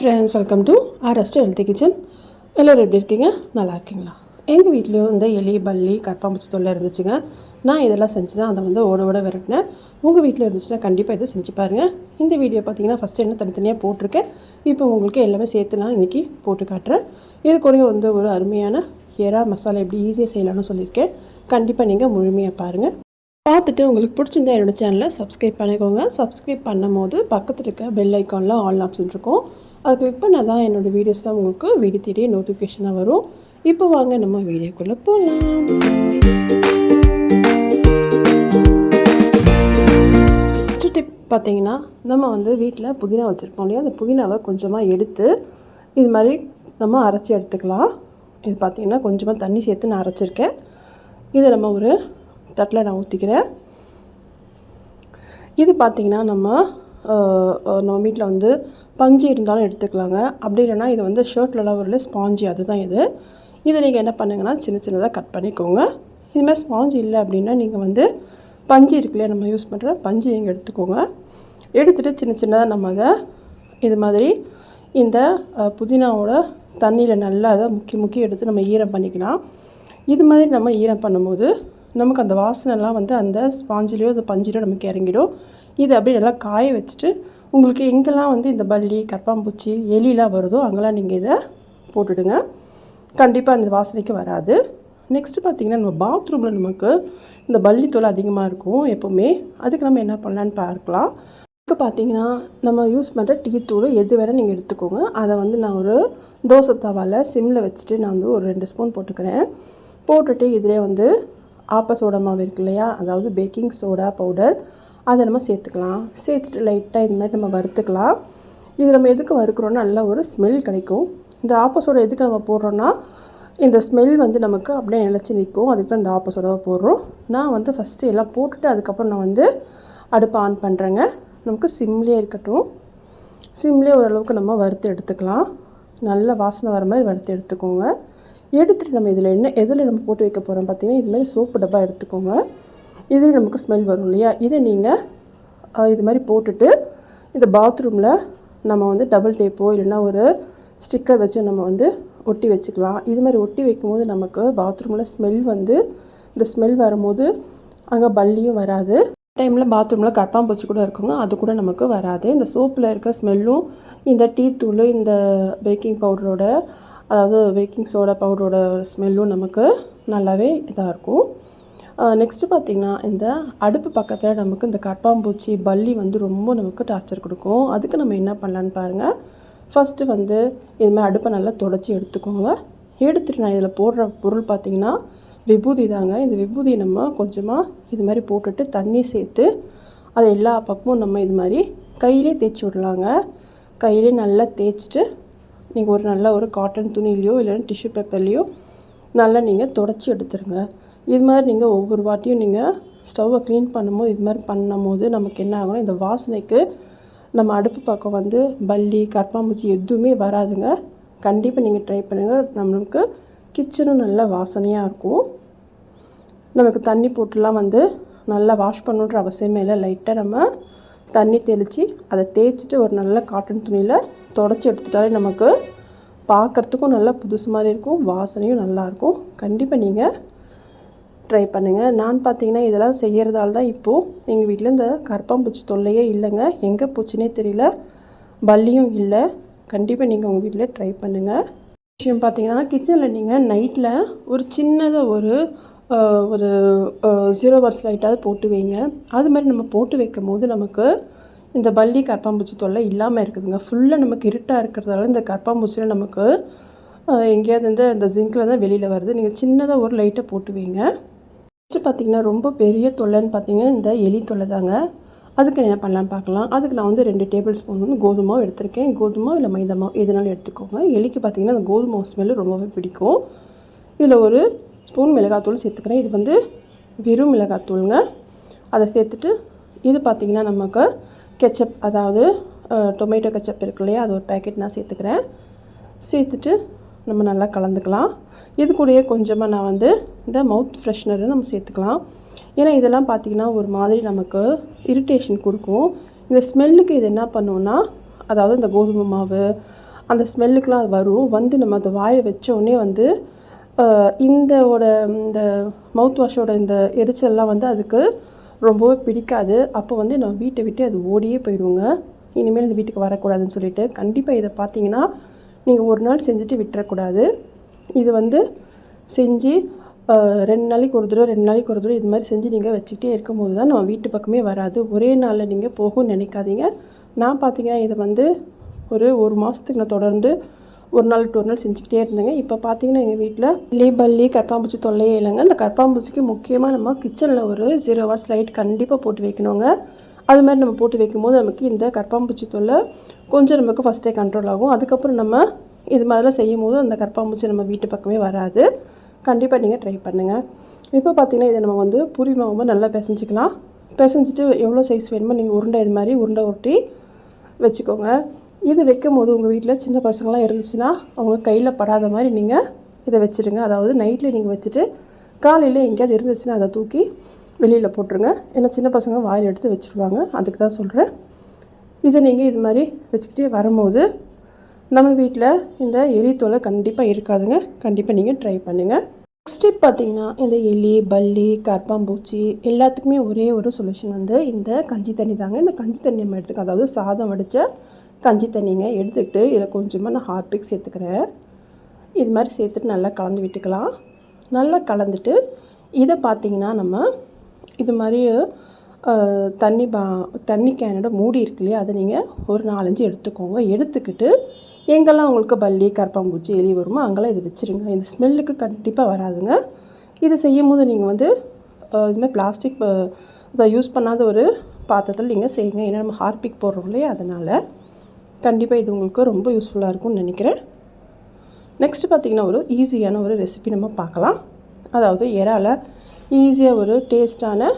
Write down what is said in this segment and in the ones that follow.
Friends welcome to ஆர்எஸ்ட் healthy kitchen எல்லோரும் எப்படி இருக்கீங்க? நல்லா இருக்கீங்களா? எங்கள் வீட்லேயும் இந்த எலி பல்லி கற்பாம்பூச்சி தொல்லை இருந்துச்சுங்க. நான் இதெல்லாம் செஞ்சு தான் அதை வந்து ஓட ஓட விரட்டினேன். உங்கள் வீட்டில் இருந்துச்சுன்னா கண்டிப்பாக இதை செஞ்சு பாருங்கள் இந்த வீடியோ பார்த்தீங்கன்னா ஃபஸ்ட்டு என்ன தனித்தனியாக போட்டிருக்கேன். இப்போ உங்களுக்கு எல்லாமே சேர்த்து நான் இன்றைக்கி போட்டு காட்டுறேன். இது கூட வந்து ஒரு அருமையான எறா மசாலா எப்படி ஈஸியாக செய்யலாம்னு சொல்லியிருக்கேன். கண்டிப்பாக நீங்கள் முழுமையாக பாருங்கள் பார்த்துட்டு உங்களுக்கு பிடிச்சிருந்தா என்னோடய சேனலை சப்ஸ்கிரைப் பண்ணிக்கோங்க. சப்ஸ்கிரைப் பண்ணும் போது பக்கத்தில் இருக்க பெல் ஐக்கானில் ஆல் ஆப்ஷன் இருக்கும். அதை கிளிக் பண்ணால் தான் என்னோடய வீடியோஸ் தான் உங்களுக்கு வீடியோ தேடிய நோட்டிஃபிகேஷனாக வரும். இப்போ வாங்க நம்ம வீடியோக்குள்ளே போகலாம் ஃபஸ்ட்டு டிப் பார்த்தீங்கன்னா நம்ம வந்து வீட்டில் புதினா வச்சுருப்போம் இல்லையா? அந்த புதினாவை கொஞ்சமாக எடுத்து இது மாதிரி நம்ம அரைச்சி எடுத்துக்கலாம். இது பார்த்திங்கன்னா கொஞ்சமாக தண்ணி சேர்த்து நான் அரைச்சிருக்கேன். இதை நம்ம ஒரு தட்டில் நான் ஊற்றிக்கிறேன் இது பார்த்திங்கன்னா நம்ம நம்ம வீட்டில் வந்து பஞ்சு இருந்தாலும் எடுத்துக்கலாங்க. அப்படி இல்லைன்னா இது வந்து ஷர்ட்லலாம் வரல ஸ்பாஞ்சு அதுதான் இது. இதை நீங்கள் என்ன பண்ணுங்கன்னா சின்ன சின்னதாக கட் பண்ணிக்கோங்க. இதுமாதிரி ஸ்பாஞ்சு இல்லை அப்படின்னா நீங்கள் வந்து பஞ்சு இருக்குல்லையே நம்ம யூஸ் பண்ணுற பஞ்சு நீங்கள் எடுத்துக்கோங்க. எடுத்துகிட்டு சின்ன சின்னதாக நம்ம அதை இது மாதிரி இந்த புதினாவோட தண்ணியில் நல்லா அதை முக்கி முக்கி எடுத்து நம்ம ஈரம் பண்ணிக்கலாம். இது மாதிரி நம்ம ஈரம் பண்ணும்போது நமக்கு அந்த வாசனைலாம் வந்து அந்த ஸ்பாஞ்சிலையோ அந்த பஞ்சிலையோ நமக்கு இறங்கிடும். இது அப்படியே நல்லா காய வச்சுட்டு உங்களுக்கு எங்கெல்லாம் வந்து இந்த பல்லி கற்பாம்பூச்சி எலிலாம் வருதோ அங்கெல்லாம் நீங்கள் இதை போட்டுடுங்க. கண்டிப்பாக அந்த வாசனைக்கு வராது. நெக்ஸ்ட்டு பார்த்திங்கன்னா நம்ம பாத்ரூமில் நமக்கு இந்த பள்ளி அதிகமாக இருக்கும் எப்போவுமே. அதுக்கு நம்ம என்ன பண்ணலான்னு பார்க்கலாம். இப்போ பார்த்தீங்கன்னா நம்ம யூஸ் பண்ணுற டீ தூள் எது வேணால் நீங்கள் எடுத்துக்கோங்க. அதை வந்து நான் ஒரு தோசை தவாவில் சிம்மில் வச்சுட்டு நான் வந்து ஒரு ரெண்டு ஸ்பூன் போட்டுக்கிறேன். போட்டுட்டு இதிலே வந்து ஆப்ப சோடா மாவு இருக்கு இல்லையா? அதாவது பேக்கிங் சோடா பவுடர் அதை நம்ம சேர்த்துக்கலாம். சேர்த்துட்டு லைட்டாக இது மாதிரி நம்ம வறுத்துக்கலாம். இது நம்ம எதுக்கு வறுக்கிறோன்னா நல்ல ஒரு ஸ்மெல் கிடைக்கும். இந்த ஆப்ப சோடா எதுக்கு நம்ம போடுறோன்னா இந்த ஸ்மெல் வந்து நமக்கு அப்படியே நிலச்சி நிற்கும். அதுக்கு தான் இந்த ஆப்ப சோடாவை போடுறோம். நான் வந்து ஃபஸ்ட்டு எல்லாம் போட்டுட்டு அதுக்கப்புறம் நான் வந்து அடுப்பை ஆன் பண்ணுறேங்க நமக்கு சிம்லேயே இருக்கட்டும். சிம்லேயே ஓரளவுக்கு நம்ம வறுத்து எடுத்துக்கலாம். நல்ல வாசனை வர மாதிரி வறுத்து எடுத்துக்கோங்க. எடுத்துகிட்டு நம்ம இதில் என்ன எதில் நம்ம போட்டு வைக்க போகிறோம் பார்த்தீங்கன்னா இதுமாதிரி சோப்பு டப்பா எடுத்துக்கோங்க. இதில் நமக்கு ஸ்மெல் வரும் இல்லையா? இதை நீங்கள் இது மாதிரி போட்டுட்டு இந்த பாத்ரூமில் நம்ம வந்து டபுள் டேப்போ இல்லைன்னா ஒரு ஸ்டிக்கர் வச்சு நம்ம வந்து ஒட்டி வச்சுக்கலாம். இது மாதிரி ஒட்டி வைக்கும்போது நமக்கு பாத்ரூமில் ஸ்மெல் வந்து இந்த ஸ்மெல் வரும்போது அங்கே பல்லியும் வராது. டைமில் பாத்ரூமில் கரப்பாம்பூச்சி கூட இருக்குங்க அது கூட நமக்கு வராது. இந்த சோப்பில் இருக்க ஸ்மெல்லும் இந்த டீ தூள் இந்த பேக்கிங் பவுடரோட அதாவது பேக்கிங் சோடா பவுடரோட ஸ்மெல்லும் நமக்கு நல்லாவே இதாக இருக்கும். நெக்ஸ்ட்டு பார்த்திங்கன்னா இந்த அடுப்பு பக்கத்தில் நமக்கு இந்த கற்பாம்பூச்சி பல்லி வந்து ரொம்ப நமக்கு டார்ச்சர் கொடுக்கும். அதுக்கு நம்ம என்ன பண்ணலான்னு பாருங்கள் ஃபஸ்ட்டு வந்து இதுமாதிரி அடுப்பை நல்லா தொடச்சி எடுத்துக்கோங்க. எடுத்துகிட்டு நான் இதில் போடுற பொருள் பார்த்திங்கன்னா விபூதி தாங்க. இந்த விபூதியை நம்ம கொஞ்சமாக இது மாதிரி போட்டுட்டு தண்ணி சேர்த்து அதை எல்லா பக்கமும் நம்ம இது மாதிரி கையிலே தேய்ச்சி விடலாங்க. கையிலே நல்லா தேய்ச்சிட்டு நீங்கள் ஒரு நல்ல ஒரு காட்டன் துணிலையோ இல்லைன்னா டிஷ்யூ பேப்பர்லேயோ நல்லா நீங்கள் தொடச்சி எடுத்துருங்க. இது மாதிரி நீங்கள் ஒவ்வொரு வாட்டியும் நீங்கள் ஸ்டவ்வை க்ளீன் பண்ணும்போது இது மாதிரி பண்ணும்போது நமக்கு என்ன ஆகணும் இந்த வாசனைக்கு நம்ம அடுப்பு பக்கம் வந்து பல்லி கற்பாம்பூச்சி எதுவுமே வராதுங்க. கண்டிப்பாக நீங்கள் ட்ரை பண்ணுங்கள் நம்மளுக்கு கிச்சனும் நல்ல வாசனையாக இருக்கும். நமக்கு தண்ணி போட்டுலாம் வந்து நல்லா வாஷ் பண்ணுன்ற அவசியமே இல்லை. லைட்டாக நம்ம தண்ணி தெளித்து அதை தேய்ச்சிட்டு ஒரு நல்ல காட்டன் துணியில் தொடச்சி எடுத்துட்டாலே நமக்கு பார்க்குறதுக்கும் நல்லா புதுசு மாதிரி இருக்கும் வாசனையும் நல்லாயிருக்கும் கண்டிப்பாக நீங்கள் ட்ரை பண்ணுங்கள் நான் பார்த்தீங்கன்னா இதெல்லாம் செய்கிறதால தான் இப்போது எங்கள் வீட்டில் இந்த கரப்பாம்பூச்சி தொல்லையே இல்லைங்க. எங்கே பூச்சினே தெரியல. பல்லியும் இல்லை. கண்டிப்பாக நீங்கள் உங்கள் வீட்டில் ட்ரை பண்ணுங்கள் விஷயம் பார்த்தீங்கன்னா கிச்சனில் நீங்கள் நைட்டில் ஒரு சின்னதாக ஒரு ஒரு ஜீரோ பர்ஸ் லைட்டாவது போட்டு வைங்க. அது மாதிரி நம்ம போட்டு வைக்கும் போது நமக்கு இந்த பள்ளி கற்பாம்பூச்சி தொல்லை இல்லாமல் இருக்குதுங்க. ஃபுல்லாக நமக்கு இருட்டாக இருக்கிறதால இந்த கற்பாம்பூச்சியில் நமக்கு எங்கேயாவது இந்த அந்த ஜிங்கில் தான் வெளியில் வருது. நீங்கள் சின்னதாக ஒரு லைட்டை போட்டு வைங்க. ஃபஸ்ட்டு பார்த்திங்கன்னா ரொம்ப பெரிய தொல்லைன்னு பார்த்தீங்கன்னா இந்த எலி தொல்லை தாங்க. அதுக்கு என்ன பண்ணலாம் பார்க்கலாம் அதுக்கு நான் வந்து ரெண்டு டேபிள் ஸ்பூன் வந்து கோதுமாவும் எடுத்திருக்கேன். கோதுமா இல்லை மைதாமாவும் எதுனாலும் எடுத்துக்கோங்க. எலிக்கு பார்த்திங்கன்னா அந்த கோதுமை ஸ்மெல்லு ரொம்பவே பிடிக்கும். இதில் ஒரு ஸ்பூன் மிளகாத்தூள் சேர்த்துக்கிறேன். இது வந்து வெறும் மிளகாத்தூளுங்க. அதை சேர்த்துட்டு இது பார்த்திங்கன்னா நமக்கு கெச்சப் அதாவது டொமேட்டோ கெச்சப் இருக்கு இல்லையா அது ஒரு பேக்கெட் நான் சேர்த்துக்கிறேன். சேர்த்துட்டு நம்ம நல்லா கலந்துக்கலாம். இது கூடயே கொஞ்சமாக நான் வந்து இந்த மவுத் ஃப்ரெஷ்னரு நம்ம சேர்த்துக்கலாம். ஏன்னா இதெல்லாம் பார்த்திங்கன்னா ஒரு மாதிரி நமக்கு இரிட்டேஷன் கொடுக்கும். இந்த ஸ்மெல்லுக்கு இது என்ன பண்ணுவோன்னா அதாவது இந்த கோதுமை மாவு அந்த ஸ்மெல்லுக்கெலாம் அது வரும். வந்து நம்ம அதை வாயில் வச்ச உடனே வந்து இந்தோட இந்த மவுத் வாஷோட இந்த எரிச்சல்லாம் வந்து அதுக்கு ரொம்பவே பிடிக்காது. அப்போ வந்து நான் வீட்டை விட்டு அது ஓடியே போயிடுவோங்க. இனிமேல் இந்த வீட்டுக்கு வரக்கூடாதுன்னு சொல்லிட்டு கண்டிப்பாக இதை பார்த்தீங்கன்னா நீங்கள் ஒரு நாள் செஞ்சுட்டு விட்டுறக்கூடாது. இது வந்து செஞ்சு ரெண்டு நாளைக்கு ஒரு தடவை ரெண்டு நாளைக்கு ஒரு தடவை இது மாதிரி செஞ்சு நீங்கள் வச்சுக்கிட்டே இருக்கும்போது தான் நம்ம வீட்டு பக்கமே வராது. ஒரே நாளில் நீங்கள் போகும்னு நினைக்காதீங்க. நான் பார்த்தீங்கன்னா இதை வந்து ஒரு ஒரு மாதத்துக்கு நான் தொடர்ந்து ஒரு நாள் டூ ஒரு நாள் செஞ்சுக்கிட்டே இருந்தேங்க. இப்போ பார்த்தீங்கன்னா எங்கள் வீட்டில் லீ பல்லி கற்பாம்பூச்சி தொல்லையே இல்லைங்க. இந்த கற்பாம்பூச்சிக்கு முக்கியமாக நம்ம கிச்சனில் ஒரு ஜீரோ ஹவர்ஸ் லைட் கண்டிப்பாக போட்டு வைக்கணுங்க. அது மாதிரி நம்ம போட்டு வைக்கும்போது நமக்கு இந்த கற்பாம்பூச்சி தொல்லை கொஞ்சம் நமக்கு ஃபஸ்ட்டே கண்ட்ரோல் ஆகும். அதுக்கப்புறம் நம்ம இது மாதிரிலாம் செய்யும் போது அந்த கற்பாம்பூச்சி நம்ம வீட்டு பக்கமே வராது. கண்டிப்பாக நீங்கள் ட்ரை பண்ணுங்கள் இப்போ பார்த்தீங்கன்னா இதை நம்ம வந்து பூரி மாவு நல்லா பிசைஞ்சிக்கலாம். பிசைஞ்சிட்டு எவ்வளோ சைஸ் வேணுமோ நீங்கள் உருண்டை இது மாதிரி உருண்டை ஒட்டி வச்சுக்கோங்க. இது வைக்கும் போது உங்கள் வீட்டில் சின்ன பசங்களாம் இருந்துச்சுன்னா அவங்க கையில் படாத மாதிரி நீங்கள் இதை வச்சுருங்க. அதாவது நைட்டில் நீங்கள் வச்சுட்டு காலையில் எங்கேயாவது இருந்துச்சுன்னா அதை தூக்கி வெளியில் போட்டுருங்க. ஏன்னா சின்ன பசங்க வாயில் எடுத்து வச்சுருவாங்க. அதுக்கு தான் சொல்கிறேன் இதை நீங்கள் இது மாதிரி வச்சுக்கிட்டே வரும்போது நம்ம வீட்டில் இந்த எலி கண்டிப்பாக இருக்காதுங்க. கண்டிப்பாக நீங்கள் ட்ரை பண்ணுங்கள் நெக்ஸ்ட் ஸ்டெப் பார்த்தீங்கன்னா இந்த எலி பல்லி கற்பாம்பூச்சி எல்லாத்துக்குமே ஒரே ஒரு சொல்யூஷன் வந்து இந்த கஞ்சி தண்ணி தாங்க. இந்த கஞ்சி தண்ணி நம்ம எடுத்துக்க அதாவது சாதம் வடித்த கஞ்சி தண்ணிங்க எடுத்துக்கிட்டு இதில் கொஞ்சமாக நான் ஹார்பிக் சேர்த்துக்கிறேன். இது மாதிரி சேர்த்துட்டு நல்லா கலந்து விட்டுக்கலாம். நல்லா கலந்துட்டு இதை பார்த்தீங்கன்னா நம்ம இது மாதிரி தண்ணி பா தண்ணி கேனோட மூடி இருக்கு இல்லையா அதை நீங்கள் ஒரு நாலஞ்சு எடுத்துக்கோங்க. எடுத்துக்கிட்டு எங்கெல்லாம் உங்களுக்கு பல்லி கரப்பாம்பூச்சி எலி வருமோ அங்கெல்லாம் இது வச்சுருங்க. இந்த ஸ்மெல்லுக்கு கண்டிப்பாக வராதுங்க. இதை செய்யும் போது நீங்கள் வந்து இதுமாதிரி இது மாதிரி பிளாஸ்டிக் இதை யூஸ் பண்ணாத ஒரு பாத்திரத்தில் நீங்கள் செய்யுங்க. ஏன்னா நம்ம ஹார்பிக் போடுறோம் இல்லையா அதனால். கண்டிப்பாக இது உங்களுக்கு ரொம்ப யூஸ்ஃபுல்லாக இருக்கும்னு நினைக்கிறேன். நெக்ஸ்ட் பார்த்திங்கன்னா ஒரு ஈஸியான ஒரு ரெசிபி நம்ம பார்க்கலாம். அதாவது இறால ஈஸியாக ஒரு டேஸ்ட்டான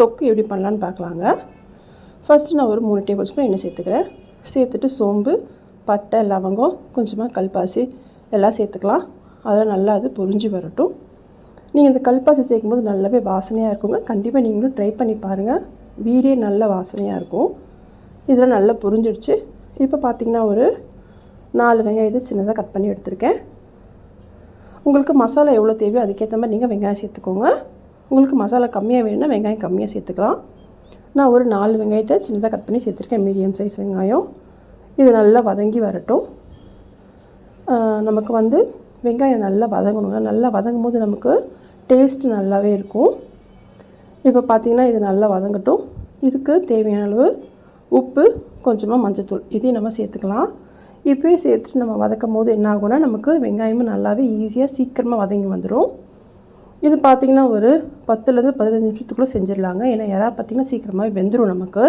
தொக்கு எப்படி பண்ணலான்னு பார்க்கலாங்க. ஃபஸ்ட்டு நான் ஒரு மூணு டேபிள் ஸ்பூன் எண்ணெய் சேர்த்துக்கிறேன். சேர்த்துட்டு சோம்பு பட்டை லவங்கம் கொஞ்சமாக கல்பாசி எல்லாம் சேர்த்துக்கலாம். அதெல்லாம் நல்லா அது பொறிஞ்சு வரட்டும். நீங்கள் இந்த கல்பாசி சேர்க்கும்போது நல்லாவே வாசனையாக இருக்குங்க. கண்டிப்பாக நீங்களும் ட்ரை பண்ணி பாருங்கள் வீடே நல்ல வாசனையாக இருக்கும். இதெல்லாம் நல்லா புரிஞ்சிடுச்சு இப்போ பார்த்தீங்கன்னா ஒரு நாலு வெங்காயத்தை சின்னதாக கட் பண்ணி எடுத்திருக்கேன். உங்களுக்கு மசாலா எவ்வளோ தேவையோ அதுக்கேற்ற மாதிரி நீங்கள் வெங்காயம் சேர்த்துக்கோங்க. உங்களுக்கு மசாலா கம்மியாக வேணும்னா வெங்காயம் கம்மியாக சேர்த்துக்கலாம். நான் ஒரு நாலு வெங்காயத்தை சின்னதாக கட் பண்ணி சேர்த்துருக்கேன் மீடியம் சைஸ் வெங்காயம். இது நல்லா வதங்கி வரட்டும். நமக்கு வந்து வெங்காயம் நல்லா வதங்கணுங்க நல்லா வதங்கும் போது நமக்கு டேஸ்ட் நல்லாவே இருக்கும். இப்போ பார்த்தீங்கன்னா இது நல்லா வதங்கட்டும். இதுக்கு தேவையான அளவு உப்பு கொஞ்சமாக மஞ்சத்தூள் இதையும் நம்ம சேர்த்துக்கலாம். இப்போயே சேர்த்துட்டு நம்ம வதக்கும் போது என்ன ஆகும்னா நமக்கு வெங்காயமும் நல்லாவே ஈஸியாக சீக்கிரமாக வதங்கி வந்துடும் இது பார்த்திங்கன்னா ஒரு பத்துலேருந்து பதினஞ்சு நிமிஷத்துக்குள்ளே செஞ்சிடலாங்க. ஏன்னா இறா பார்த்திங்கன்னா சீக்கிரமாகவே வெந்துடும் நமக்கு.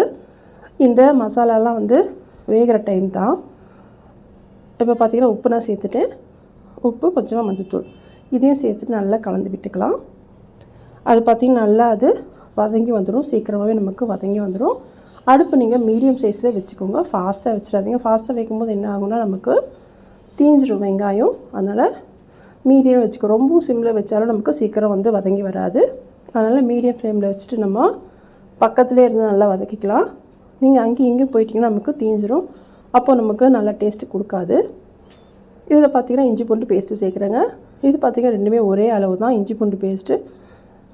இந்த மசாலாலாம் வந்து வேகிற டைம் தான். இப்போ பார்த்திங்கன்னா உப்பு நான் சேர்த்துட்டு உப்பு கொஞ்சமாக மஞ்சத்தூள். இதையும் சேர்த்துட்டு நல்லா கலந்து விட்டுக்கலாம். அது பார்த்திங்கன்னா நல்லா அது வதங்கி வந்துடும் சீக்கிரமாகவே நமக்கு வதங்கி வந்துடும் அடுப்பு நீங்கள் மீடியம் சைஸில் வச்சுக்கோங்க. ஃபாஸ்ட்டாக வச்சிடாதீங்க. ஃபாஸ்ட்டாக வைக்கும்போது என்ன ஆகும்னா நமக்கு தீஞ்சிடும் வெங்காயம். அதனால் மீடியம் வச்சுக்கோ. ரொம்பவும் சிம்மில் வச்சாலும் நமக்கு சீக்கிரம் வந்து வதங்கி வராது. அதனால் மீடியம் ஃப்ளேமில் வச்சுட்டு நம்ம பக்கத்துலேயே இருந்து நல்லா வதக்கிக்கலாம். நீங்கள் அங்கேயும் இங்கேயும் போயிட்டிங்கன்னா நமக்கு தீஞ்சிரும். அப்போது நமக்கு நல்லா டேஸ்ட்டு கொடுக்காது. இதில் பார்த்தீங்கன்னா இஞ்சி பூண்டு பேஸ்ட்டு சேர்க்குறேங்க. இது பார்த்திங்கன்னா ரெண்டுமே ஒரே அளவு தான் இஞ்சி பூண்டு பேஸ்ட்டு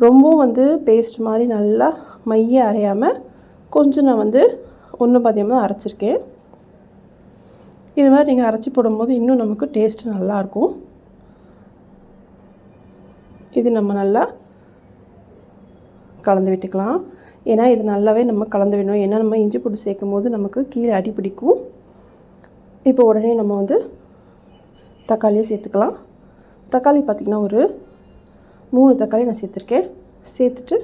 ரொம்பவும் வந்து பேஸ்ட் மாதிரி நல்லா மைய அரையாமல் கொஞ்சம் நான் வந்து ஒன்று பாதியமாக தான் அரைச்சிருக்கேன். இது மாதிரி நீங்கள் அரைச்சி போடும்போது இன்னும் நமக்கு டேஸ்ட் நல்லாயிருக்கும். இது நம்ம நல்லா கலந்து விட்டுக்கலாம். ஏன்னா இது நல்லாவே நம்ம கலந்து விடணும். ஏன்னா நம்ம இஞ்சி போட்டு சேர்க்கும் போது நமக்கு கீழே அடி பிடிக்கும். இப்போ உடனே நம்ம வந்து தக்காளியை சேர்த்துக்கலாம். தக்காளி பார்த்திங்கன்னா ஒரு மூணு தக்காளி நான் சேர்த்துருக்கேன். சேர்த்துட்டு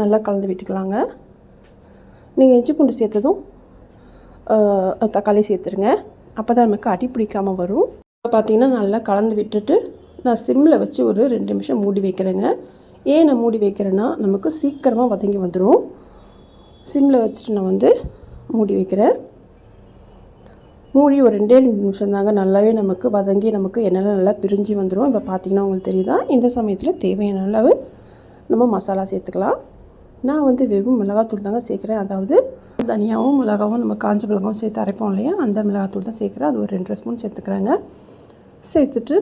நல்லா கலந்து விட்டுக்கலாங்க. நீங்கள் இஞ்சி பூண்டு சேர்த்ததும் தக்காளி சேர்த்துருங்க. அப்போ தான் நமக்கு அடி பிடிக்காமல் வரும். இப்போ பார்த்தீங்கன்னா நல்லா கலந்து விட்டுட்டு நான் சிம்மில் வச்சு ஒரு ரெண்டு நிமிஷம் மூடி வைக்கிறேங்க. ஏன் நான் மூடி வைக்கிறேன்னா நமக்கு சீக்கிரமாக வதங்கி வந்துடும் சிம்மில் வச்சுட்டு நான் வந்து மூடி வைக்கிறேன். மூடி ஒரு ரெண்டே ரெண்டு நிமிஷம் தாங்க. நல்லாவே நமக்கு வதங்கி நமக்கு என்னெல்லாம் நல்லா பிரிஞ்சு வந்துடும் இப்போ பார்த்தீங்கன்னா உங்களுக்கு தெரியுதா? இந்த சமயத்தில் தேவையான அளவு நம்ம மசாலா சேர்த்துக்கலாம். நான் வந்து வெறும் மிளகாத்தூள் தாங்க சேர்க்குறேன். அதாவது தனியாகவும் மிளகாவும் நம்ம காஞ்ச மிளகாவும் சேர்த்து அரைப்போம் இல்லையா? அந்த மிளகாத்தூள் தான் சேர்க்குறேன். அது ஒரு ரெண்டு ஸ்பூன் சேர்த்துக்கிறேங்க. சேர்த்துட்டு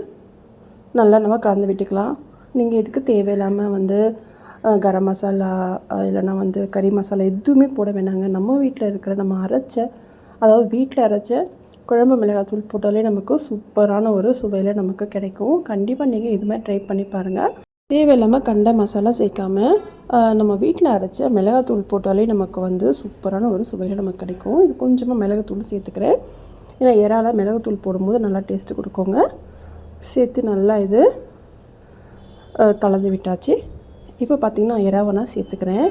நல்லா நம்ம கலந்து விட்டுக்கலாம். நீங்கள் இதுக்கு தேவையில்லாமல் வந்து கரம் மசாலா இல்லைன்னா வந்து கறி மசாலா எதுவுமே போட வேணாங்க. நம்ம வீட்டில் இருக்கிற நம்ம அரைச்ச அதாவது வீட்டில் அரைச்ச குழம்பு மிளகாத்தூள் போட்டாலே நமக்கு சூப்பரான ஒரு சுவையில் நமக்கு கிடைக்கும். கண்டிப்பாக நீங்கள் இது மாதிரி ட்ரை பண்ணி பாருங்கள் தேவையில்லாமல் கண்ட மசாலா சேர்க்காம நம்ம வீட்டில் அரைச்ச மிளகாத்தூள் போட்டாலே நமக்கு வந்து சூப்பரான ஒரு சுவையில் நமக்கு கிடைக்கும். இது கொஞ்சமாக மிளகுத்தூள் சேர்த்துக்கிறேன். ஏன்னா இறால மிளகுத்தூள் போடும்போது நல்லா டேஸ்ட்டு கொடுக்குங்க. சேர்த்து நல்லா இது கலந்து விட்டாச்சு. இப்போ பார்த்திங்கன்னா இறாவை நான் சேர்த்துக்கிறேன்.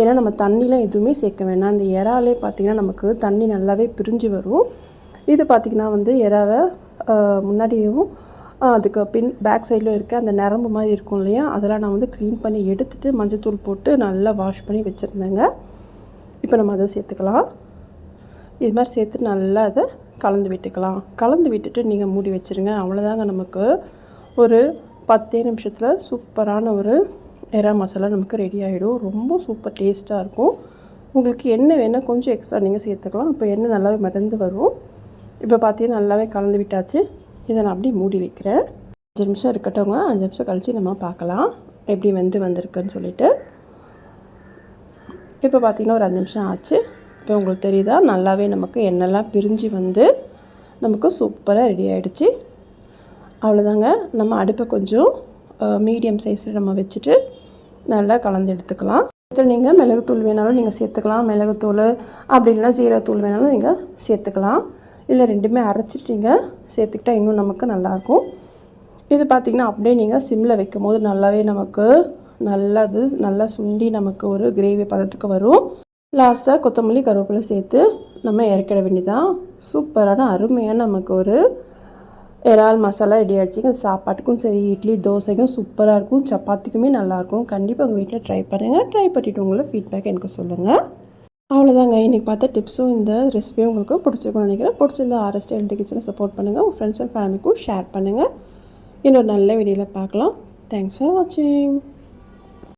ஏன்னா நம்ம தண்ணிலாம் எதுவுமே சேர்க்க வேணாம். அந்த இறாலே பார்த்திங்கன்னா நமக்கு தண்ணி நல்லாவே பிரிஞ்சு வரும். இது பார்த்திங்கன்னா வந்து இறாவை முன்னாடியும் அதுக்கு பின் பேக் சைடில் இருக்க அந்த நரம்பு மாதிரி இருக்கும் இல்லையா? அதெல்லாம் நான் வந்து க்ளீன் பண்ணி எடுத்துகிட்டு மஞ்சத்தூள் போட்டு நல்லா வாஷ் பண்ணி வச்சுருந்தேங்க. இப்போ நம்ம அதை சேர்த்துக்கலாம். இது மாதிரி சேர்த்து நல்லா அதை கலந்து விட்டுக்கலாம். கலந்து விட்டுட்டு நீங்கள் மூடி வச்சுருங்க. அவ்வளோதாங்க நமக்கு. ஒரு பத்தே நிமிஷத்தில் சூப்பரான ஒரு எறா மசாலா நமக்கு ரெடி ஆகிடும் ரொம்ப சூப்பர் டேஸ்ட்டாக இருக்கும். உங்களுக்கு எண்ணெய் வேணால் கொஞ்சம் எக்ஸ்ட்ரா நீங்கள் சேர்த்துக்கலாம். இப்போ எண்ணெய் நல்லாவே மிதந்து வரும். இப்போ பார்த்தீங்கன்னா நல்லாவே கலந்து விட்டாச்சு. இதை நான் அப்படியே மூடி வைக்கிறேன். அஞ்சு நிமிஷம் இருக்கட்டவங்க அஞ்சு நிமிஷம் கழித்து நம்ம பார்க்கலாம். எப்படி வந்து வந்திருக்குன்னு சொல்லிட்டு. இப்போ பார்த்தீங்கன்னா ஒரு அஞ்சு நிமிஷம் ஆச்சு. இப்போ உங்களுக்கு தெரியுதா? நல்லாவே நமக்கு எண்ணெய்லாம் பிரிஞ்சு வந்து நமக்கு சூப்பராக ரெடி ஆகிடுச்சு அவ்வளோதாங்க. நம்ம அடுப்பை கொஞ்சம் மீடியம் சைஸில் நம்ம வச்சுட்டு நல்லா கலந்து எடுத்துக்கலாம். இதில் நீங்கள் மிளகுத்தூள் வேணாலும் நீங்கள் சேர்த்துக்கலாம். மிளகுத்தூள் அப்படி இல்லைன்னா ஜீரகத்தூள் வேணாலும் நீங்கள் சேர்த்துக்கலாம். இல்லை ரெண்டுமே அரைச்சிட்டு நீங்கள் சேர்த்துக்கிட்டா இன்னும் நமக்கு நல்லாயிருக்கும். இது பார்த்திங்கன்னா அப்படியே நீங்கள் சிம்மில் வைக்கும் போது நல்லாவே நமக்கு நல்லது நல்லா சுண்டி நமக்கு ஒரு கிரேவி பதத்துக்கு வரும். லாஸ்ட்டாக கொத்தமல்லி கருவேப்பிலை சேர்த்து நம்ம இறக்கிட வேண்டியதான் சூப்பரான அருமையான நமக்கு ஒரு இறால் மசாலா ரெடி ஆகிடுச்சிங்க சாப்பாட்டுக்கும் சரி இட்லி தோசைக்கும் சூப்பராக இருக்கும். சப்பாத்திக்குமே நல்லாயிருக்கும். கண்டிப்பாக உங்கள் வீட்டில் ட்ரை பண்ணுங்கள் ட்ரை பண்ணிவிட்டு உங்களை ஃபீட்பேக் எனக்கு சொல்லுங்கள் அவ்வளோதாங்க. இன்றைக்கி பார்த்த டிப்ஸும் இந்த ரெசிபியும் உங்களுக்கு பிடிச்சிருக்கும்னு நினைக்கிறேன். பிடிச்சிருந்தா ஆர்எஸ்டி ஹெல்த் கிச்சனை சப்போர்ட் பண்ணுங்கள் உங்கள் ஃப்ரெண்ட்ஸ் அண்ட் ஃபேமிலிக்கும் ஷேர் பண்ணுங்கள் இன்னொரு நல்ல வீடியோவில் பார்க்கலாம். தேங்க்ஸ் ஃபார் வாட்சிங்